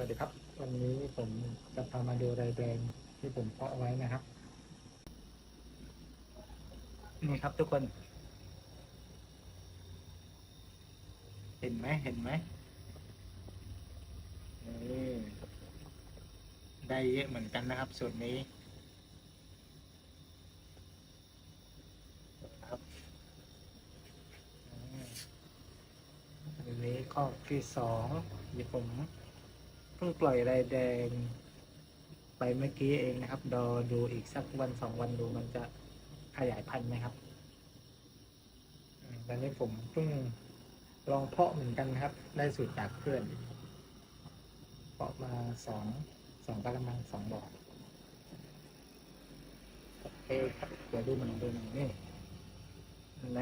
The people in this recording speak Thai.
วัสดีครับ วันนี้ผมจะพามาดูไรแบรนด์ที่ผมเพาะไว้นะครับ นี่ครับทุกคน เห็นไหมเห็นไหมนี่ได้เยอะเหมือนกันนะครับส่วนนี้ครับอันนี้ข้อที่สองที่ผม เพิ่งปล่อยรายแดง ไปเมื่อกี้เองนะครับรอดูอีกสักวันสองวันดูมันจะขยายพันธุ์ไหมครับตอนนี้ผมเพิ่งลองเพาะเหมือนกันครับ ได้สูตรจากเพื่อน เพาะมาสองสองกระมังสองบ่อโอเคครับเดี๋ยวดูมันดูมันนี่ใน